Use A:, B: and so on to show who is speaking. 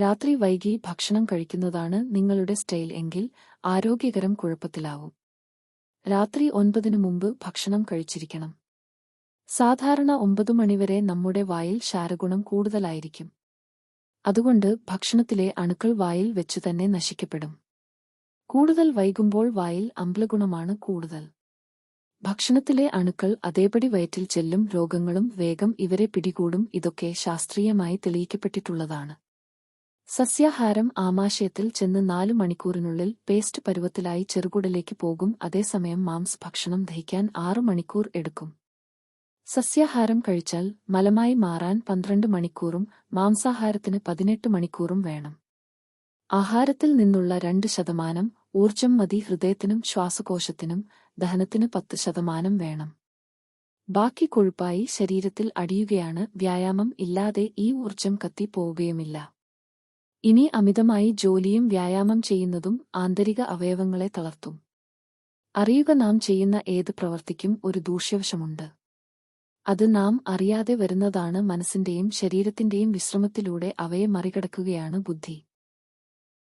A: രാത്രി വൈകി ഭക്ഷണം കഴിക്കുന്നതാണ് നിങ്ങളുടെ സ്റ്റൈൽ എങ്കിൽ ആരോഗ്യകരം കുഴപ്പത്തിലാവും. രാത്രി ഒൻപതിനു മുമ്പ് ഭക്ഷണം കഴിച്ചിരിക്കണം. സാധാരണ ഒമ്പതു മണിവരെ നമ്മുടെ വായിൽ ക്ഷാരഗുണം കൂടുതലായിരിക്കും. അതുകൊണ്ട് ഭക്ഷണത്തിലെ അണുക്കൾ വായിൽ വെച്ചു തന്നെ നശിക്കപ്പെടും. കൂടുതൽ വൈകുമ്പോൾ വായിൽ അമ്ലഗുണമാണ് കൂടുതൽ. ഭക്ഷണത്തിലെ അണുക്കൾ അതേപടി വയറ്റിൽ ചെല്ലും രോഗങ്ങളും വേഗം ഇവരെ പിടികൂടും ഇതൊക്കെ ശാസ്ത്രീയമായി തെളിയിക്കപ്പെട്ടിട്ടുള്ളതാണ്. സസ്യാഹാരം ആമാശയത്തിൽ ചെന്ന് നാലു മണിക്കൂറിനുള്ളിൽ പേസ്റ്റ് പരുവത്തിലായി ചെറുകുടലേക്ക് പോകും. അതേസമയം മാംസ് ഭക്ഷണം ദഹിക്കാൻ ആറു മണിക്കൂർ എടുക്കും. സസ്യാഹാരം കഴിച്ചാൽ മലമായി മാറാൻ പന്ത്രണ്ട് മണിക്കൂറും മാംസാഹാരത്തിന് പതിനെട്ട് മണിക്കൂറും വേണം. ആഹാരത്തിൽ നിന്നുള്ള രണ്ട് ശതമാനം ഊർജം മതി. ഹൃദയത്തിനും ശ്വാസകോശത്തിനും ദഹനത്തിന് പത്ത് ശതമാനം വേണം. ബാക്കി കൊഴുപ്പായി ശരീരത്തിൽ അടിയുകയാണ്. വ്യായാമം ഇല്ലാതെ ഈ ഊർജം കത്തി പോവുകയുമില്ല. ഇനി അമിതമായി ജോലിയും വ്യായാമം ചെയ്യുന്നതും ആന്തരിക അവയവങ്ങളെ തളർത്തും. അറിയുക നാം ചെയ്യുന്ന ഏത് പ്രവർത്തിക്കും ഒരു ദൂഷ്യവശമുണ്ട്. അത് നാം അറിയാതെ വരുന്നതാണ് മനസ്സിന്റെയും ശരീരത്തിന്റെയും വിശ്രമത്തിലൂടെ അവയെ മറികടക്കുകയാണ് ബുദ്ധി.